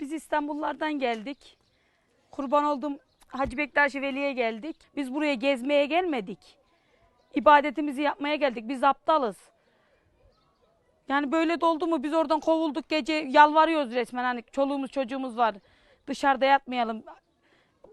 Biz İstanbullardan geldik. Kurban oldum Hacı Bektaş Veli'ye geldik. Biz buraya gezmeye gelmedik. İbadetimizi yapmaya geldik. Biz aptalız. Yani böyle doldu mu biz oradan kovulduk gece yalvarıyoruz resmen hani çoluğumuz çocuğumuz var. Dışarıda yatmayalım.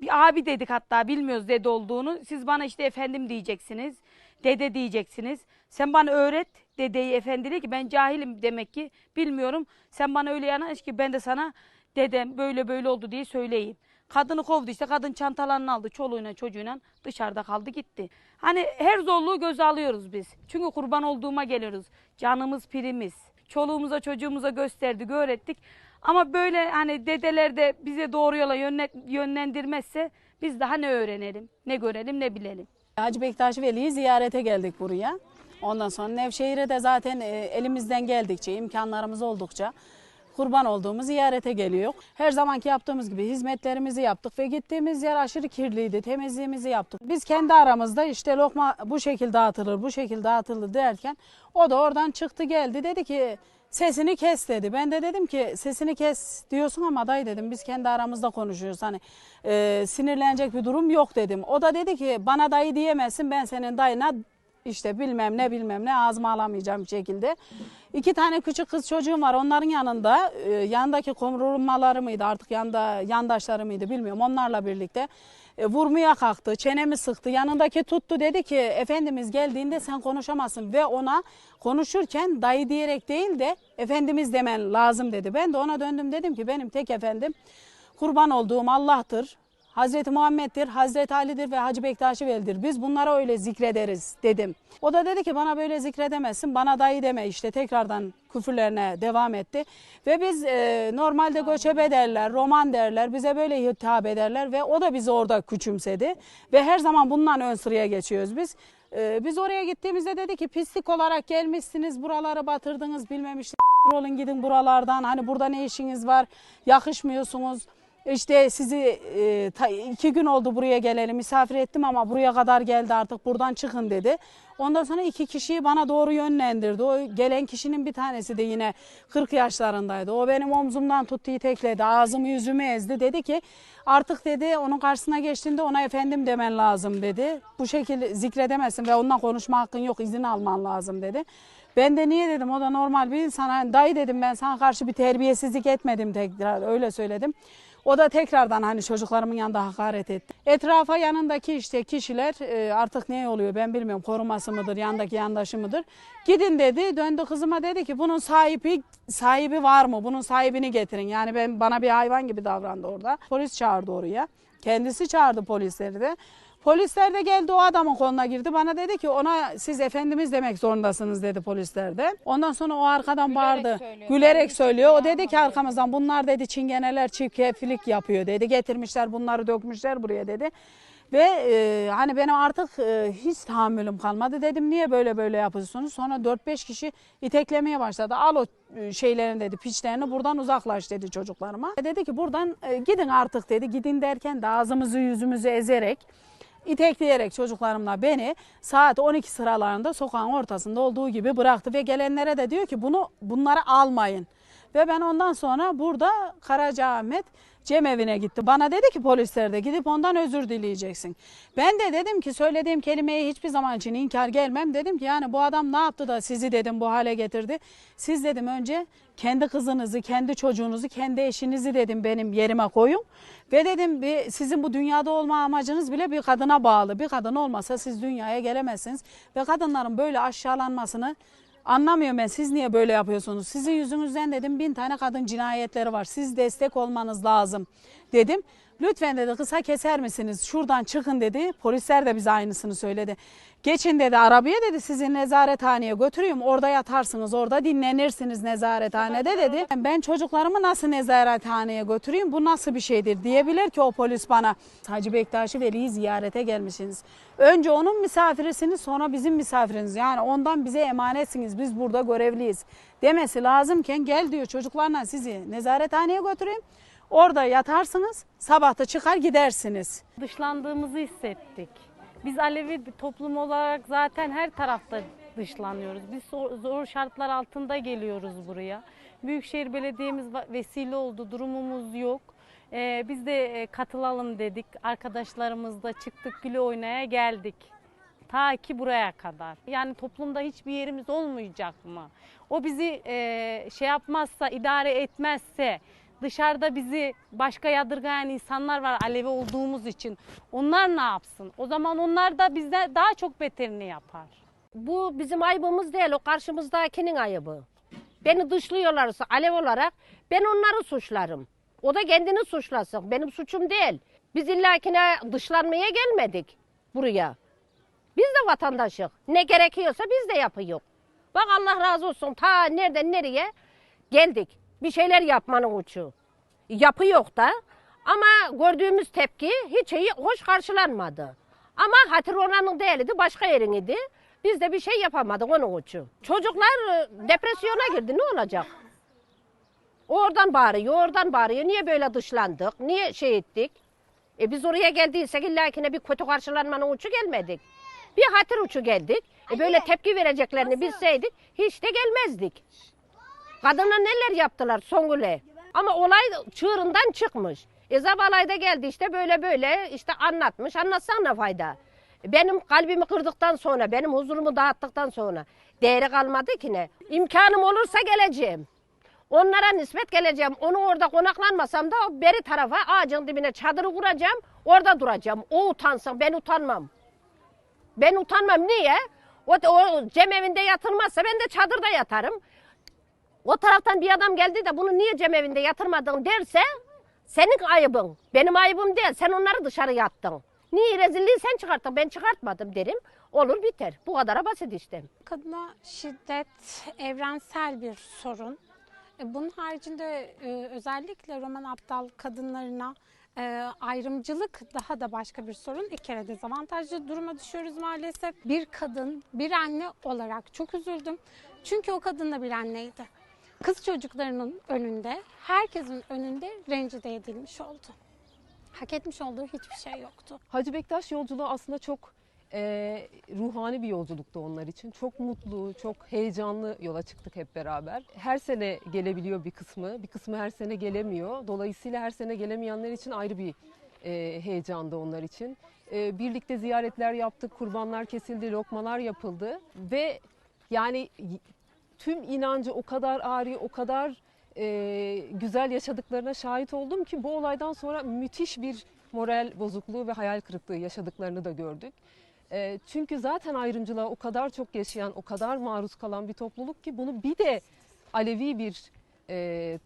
Bir abi dedik hatta bilmiyoruz dede olduğunu. Siz bana işte efendim diyeceksiniz. Dede diyeceksiniz. Sen bana öğret dedeyi efendili ki ben cahilim demek ki bilmiyorum. Sen bana öyle yanaş ki ben de sana dedem böyle böyle oldu diye söyleyeyim. Kadını kovdu işte kadın çantalarını aldı çoluğuyla çocuğuyla dışarıda kaldı gitti. Hani her zorluğu göze alıyoruz biz. Çünkü kurban olduğuma geliyoruz. Canımız pirimiz. Çoluğumuza çocuğumuza gösterdik öğrettik. Ama böyle hani dedeler de bize doğru yola yönle- yönlendirmezse biz daha ne öğrenelim, ne görelim, ne bilelim. Hacı Bektaş Veli'yi ziyarete geldik buraya. Ondan sonra Nevşehir'e de zaten e, elimizden geldikçe, imkanlarımız oldukça kurban olduğumuz ziyarete geliyor. Her zamanki yaptığımız gibi hizmetlerimizi yaptık ve gittiğimiz yer aşırı kirliydi. Temizliğimizi yaptık. Biz kendi aramızda işte lokma bu şekilde dağıtılır, bu şekilde dağıtılır derken o da oradan çıktı geldi. Dedi ki sesini kes dedi. Ben de dedim ki sesini kes diyorsun ama dayı dedim biz kendi aramızda konuşuyoruz. Hani e, sinirlenecek bir durum yok dedim. O da dedi ki bana dayı diyemezsin ben senin dayına işte bilmem ne bilmem ne ağzıma alamayacağım bir şekilde. İki tane küçük kız çocuğum var onların yanında e, yanındaki korumaları mıydı artık yanında yandaşları mıydı bilmiyorum onlarla birlikte e, vurmaya kalktı çenemi sıktı yanındaki tuttu dedi ki Efendimiz geldiğinde sen konuşamazsın ve ona konuşurken dayı diyerek değil de Efendimiz demen lazım dedi. Ben de ona döndüm dedim ki benim tek efendim kurban olduğum Allah'tır. Hazreti Muhammed'dir, Hazreti Ali'dir ve Hacı Bektaşi Veli'dir. Biz bunlara öyle zikrederiz dedim. O da dedi ki bana böyle zikredemezsin, bana dayı deme işte tekrardan küfürlerine devam etti. Ve biz e, normalde göçebe derler, roman derler, bize böyle hitap ederler ve o da bizi orada küçümsedi. Ve her zaman bundan ön sıraya geçiyoruz biz. E, biz oraya gittiğimizde dedi ki pislik olarak gelmişsiniz, buraları batırdınız bilmem işte olun gidin buralardan, hani burada ne işiniz var, yakışmıyorsunuz. İşte sizi e, iki gün oldu buraya geleli misafir ettim ama buraya kadar geldi artık buradan çıkın dedi. Ondan sonra iki kişiyi bana doğru yönlendirdi. O gelen kişinin bir tanesi de yine 40 yaşlarındaydı. O benim omzumdan tuttu itekledi ağzımı yüzümü ezdi. Dedi ki artık dedi onun karşısına geçtiğinde ona efendim demen lazım dedi. Bu şekilde zikredemezsin ve onunla konuşma hakkın yok izin alman lazım dedi. Ben de niye dedim o da normal bir insan. Hani dayı dedim ben sana karşı bir terbiyesizlik etmedim tekrar öyle söyledim. O da tekrardan hani çocuklarımın yanında hakaret etti. Etrafa yanındaki işte kişiler e, artık ne oluyor ben bilmiyorum koruması mıdır yanındaki yandaşı mıdır. Gidin dedi döndü kızıma dedi ki bunun sahibi sahibi var mı bunun sahibini getirin. Yani ben bana bir hayvan gibi davrandı orada. Polis çağırdı oraya. Kendisi çağırdı polisleri de. Polisler de geldi o adamın koluna girdi. Bana dedi ki ona siz efendimiz demek zorundasınız dedi polisler de. Ondan sonra o arkadan bağırdı. söylüyor. Gülerek söylüyor. O dedi ki arkamızdan bunlar dedi çingeneler çirkeflik yapıyor dedi. Getirmişler bunları dökmüşler buraya dedi. Ve e, hani benim artık e, hiç tahammülüm kalmadı. Dedim niye böyle böyle yapıyorsunuz? Sonra 4-5 kişi iteklemeye başladı. Al o e, şeylerini dedi piçlerini buradan uzaklaş dedi çocuklarıma. Dedi ki buradan e, gidin artık dedi. Gidin derken de ağzımızı yüzümüzü ezerek itekleyerek çocuklarımla beni saat 12 sıralarında sokağın ortasında olduğu gibi bıraktı ve gelenlere de diyor ki bunu bunları almayın. Ve ben ondan sonra burada Karacaahmet Cemevine gitti. Bana dedi ki polisler de gidip ondan özür dileyeceksin. Ben de dedim ki söylediğim kelimeye hiçbir zaman için inkar gelmem. Dedim ki yani bu adam ne yaptı da sizi dedim bu hale getirdi. Siz dedim önce kendi kızınızı, kendi çocuğunuzu, kendi eşinizi dedim benim yerime koyun. Ve dedim bir, sizin bu dünyada olma amacınız bile bir kadına bağlı. Bir kadın olmasa siz dünyaya gelemezsiniz. Ve kadınların böyle aşağılanmasını Anlamıyorum ben siz niye böyle yapıyorsunuz? Sizin yüzünüzden dedim bin tane kadın cinayetleri var. Siz destek olmanız lazım dedim. Lütfen dedi kısa keser misiniz? Şuradan çıkın dedi. Polisler de bize aynısını söyledi. Geçin dedi arabaya dedi sizi nezarethaneye götürüyorum. Orada yatarsınız orada dinlenirsiniz nezarethanede dedi. Ben çocuklarımı nasıl nezarethaneye götüreyim bu nasıl bir şeydir diyebilir ki o polis bana. Hacı Bektaşi Veli'yi ziyarete gelmişsiniz. Önce onun misafirisiniz sonra bizim misafiriniz. Yani ondan bize emanetsiniz biz burada görevliyiz demesi lazımken gel diyor çocuklarla sizi nezarethaneye götüreyim. Orada yatarsınız sabah da çıkar gidersiniz. Dışlandığımızı hissettik. Biz Alevi bir toplum olarak zaten her tarafta dışlanıyoruz. Biz zor, şartlar altında geliyoruz buraya. Büyükşehir Belediye'miz vesile oldu. Durumumuz yok. Ee, biz de e, katılalım dedik. Arkadaşlarımızla çıktık güle oynaya geldik. Ta ki buraya kadar. Yani toplumda hiçbir yerimiz olmayacak mı? O bizi e, şey yapmazsa, idare etmezse, dışarıda bizi başka yadırgayan insanlar var Alevi olduğumuz için. Onlar ne yapsın? O zaman onlar da bizden daha çok beterini yapar. Bu bizim ayıbımız değil, o karşımızdakinin ayıbı. Beni dışlıyorlarsa alev olarak ben onları suçlarım. O da kendini suçlasın. Benim suçum değil. Biz illakine dışlanmaya gelmedik buraya. Biz de vatandaşız. Ne gerekiyorsa biz de yapıyoruz. Bak Allah razı olsun ta nereden nereye geldik. Bir şeyler yapmanın uçu. Yapıyor da ama gördüğümüz tepki hiç iyi, hoş karşılanmadı. Ama hatır oranın değildi, başka yerin idi. Biz de bir şey yapamadık onun için. Çocuklar e, depresyona girdi, ne olacak? Oradan bağırıyor, oradan bağırıyor. Niye böyle dışlandık, niye şey ettik? E biz oraya geldiysek illakine bir kötü karşılanmanın uçu gelmedik. Bir hatır uçu geldik. E böyle tepki vereceklerini bilseydik hiç de gelmezdik. Kadına neler yaptılar Songül'e. Ama olay çığırından çıkmış. E Zabalay da geldi işte böyle böyle işte anlatmış. Anlatsan ne fayda? Benim kalbimi kırdıktan sonra, benim huzurumu dağıttıktan sonra değeri kalmadı ki ne? İmkanım olursa geleceğim. Onlara nispet geleceğim. Onu orada konaklanmasam da beri tarafa ağacın dibine çadırı kuracağım. Orada duracağım. O utansın ben utanmam. Ben utanmam. Niye? O, o cemevinde yatılmazsa ben de çadırda yatarım. O taraftan bir adam geldi de bunu niye cemevinde yatırmadın derse senin ayıbın. Benim ayıbım değil. Sen onları dışarı yattın. Niye rezilliği sen çıkarttın ben çıkartmadım derim. Olur biter. Bu kadar basit işte. Kadına şiddet evrensel bir sorun. E, Bunun haricinde e, özellikle roman aptal kadınlarına e, ayrımcılık daha da başka bir sorun. İki kere dezavantajlı duruma düşüyoruz maalesef. Bir kadın, bir anne olarak çok üzüldüm. Çünkü o kadın da bir anneydi. Kız çocuklarının önünde, herkesin önünde rencide edilmiş oldu. Hak etmiş olduğu hiçbir şey yoktu. Hacı Bektaş yolculuğu aslında çok e, ruhani bir yolculuktu onlar için. Çok mutlu, çok heyecanlı yola çıktık hep beraber. Her sene gelebiliyor bir kısmı, bir kısmı her sene gelemiyor. Dolayısıyla her sene gelemeyenler için ayrı bir e, heyecandı onlar için. E, birlikte ziyaretler yaptık, kurbanlar kesildi, lokmalar yapıldı ve yani tüm inancı o kadar ağrı, o kadar e, güzel yaşadıklarına şahit oldum ki bu olaydan sonra müthiş bir moral bozukluğu ve hayal kırıklığı yaşadıklarını da gördük. E, çünkü zaten ayrımcılığa o kadar çok yaşayan, o kadar maruz kalan bir topluluk ki bunu bir de Alevi bir e,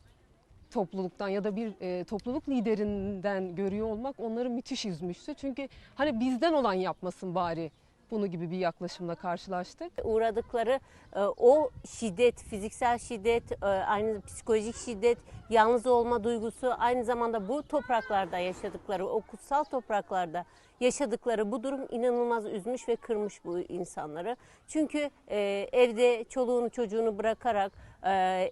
topluluktan ya da bir e, topluluk liderinden görüyor olmak onları müthiş üzmüştü. Çünkü hani bizden olan yapmasın bari bunu gibi bir yaklaşımla karşılaştık. uğradıkları e, o şiddet, fiziksel şiddet, e, aynı psikolojik şiddet, yalnız olma duygusu, aynı zamanda bu topraklarda yaşadıkları, o kutsal topraklarda yaşadıkları bu durum inanılmaz üzmüş ve kırmış bu insanları. Çünkü e, evde çoluğunu çocuğunu bırakarak,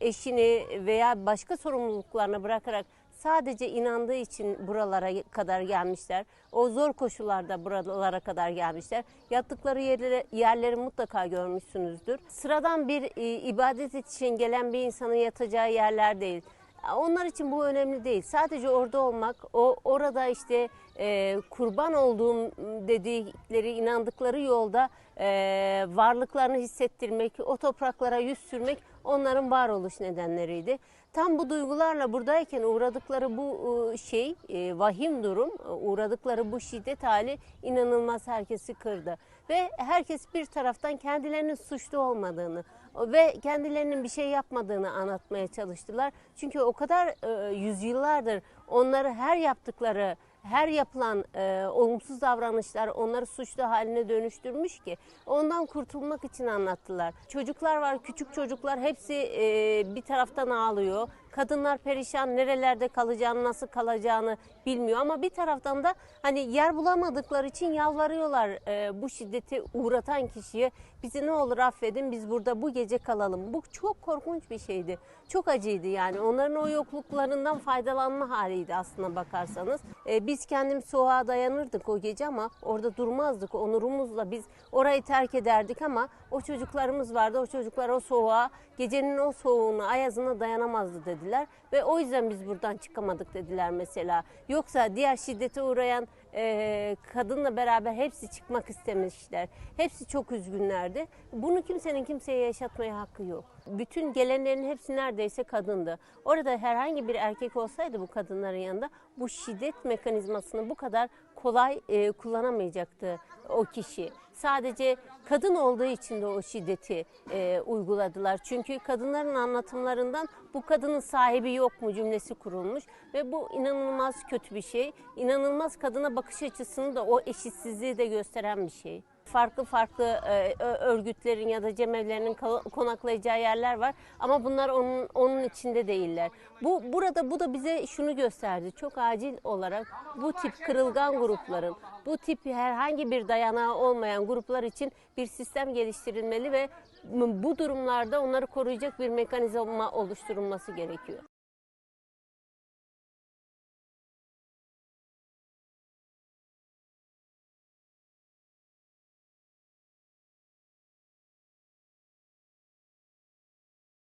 eşini veya başka sorumluluklarını bırakarak sadece inandığı için buralara kadar gelmişler. O zor koşullarda buralara kadar gelmişler. Yattıkları yerleri, yerleri mutlaka görmüşsünüzdür. Sıradan bir e, ibadet için gelen bir insanın yatacağı yerler değil. Onlar için bu önemli değil. Sadece orada olmak, o orada işte e, kurban olduğum dedikleri, inandıkları yolda e, varlıklarını hissettirmek, o topraklara yüz sürmek onların varoluş nedenleriydi. Tam bu duygularla buradayken uğradıkları bu e, şey, e, vahim durum, e, uğradıkları bu şiddet hali inanılmaz herkesi kırdı. Ve herkes bir taraftan kendilerinin suçlu olmadığını ve kendilerinin bir şey yapmadığını anlatmaya çalıştılar. Çünkü o kadar yüzyıllardır onları her yaptıkları her yapılan e, olumsuz davranışlar onları suçlu haline dönüştürmüş ki ondan kurtulmak için anlattılar. Çocuklar var, küçük çocuklar hepsi e, bir taraftan ağlıyor. Kadınlar perişan, nerelerde kalacağını, nasıl kalacağını bilmiyor ama bir taraftan da hani yer bulamadıkları için yalvarıyorlar e, bu şiddeti uğratan kişiye. Bizi ne olur affedin, biz burada bu gece kalalım. Bu çok korkunç bir şeydi. çok acıydı yani. Onların o yokluklarından faydalanma haliydi aslına bakarsanız. E, biz kendimiz soğuğa dayanırdık o gece ama orada durmazdık. Onurumuzla biz orayı terk ederdik ama o çocuklarımız vardı. O çocuklar o soğuğa, gecenin o soğuğuna, ayazına dayanamazdı dediler. Ve o yüzden biz buradan çıkamadık dediler mesela. Yoksa diğer şiddete uğrayan e, kadınla beraber hepsi çıkmak istemişler. Hepsi çok üzgünlerdi. Bunu kimsenin kimseye yaşatmaya hakkı yok. Bütün gelenlerin hepsi neredeyse kadındı. Orada herhangi bir erkek olsaydı bu kadınların yanında bu şiddet mekanizmasını bu kadar kolay e, kullanamayacaktı o kişi. Sadece kadın olduğu için de o şiddeti e, uyguladılar. Çünkü kadınların anlatımlarından bu kadının sahibi yok mu cümlesi kurulmuş ve bu inanılmaz kötü bir şey. İnanılmaz kadına bakış açısını da o eşitsizliği de gösteren bir şey. Farklı farklı e, örgütlerin ya da cemevlerinin konaklayacağı yerler var ama bunlar onun onun içinde değiller. Bu burada bu da bize şunu gösterdi. Çok acil olarak bu tip kırılgan grupların, bu tip herhangi bir dayanağı olmayan gruplar için bir sistem geliştirilmeli ve bu durumlarda onları koruyacak bir mekanizma oluşturulması gerekiyor.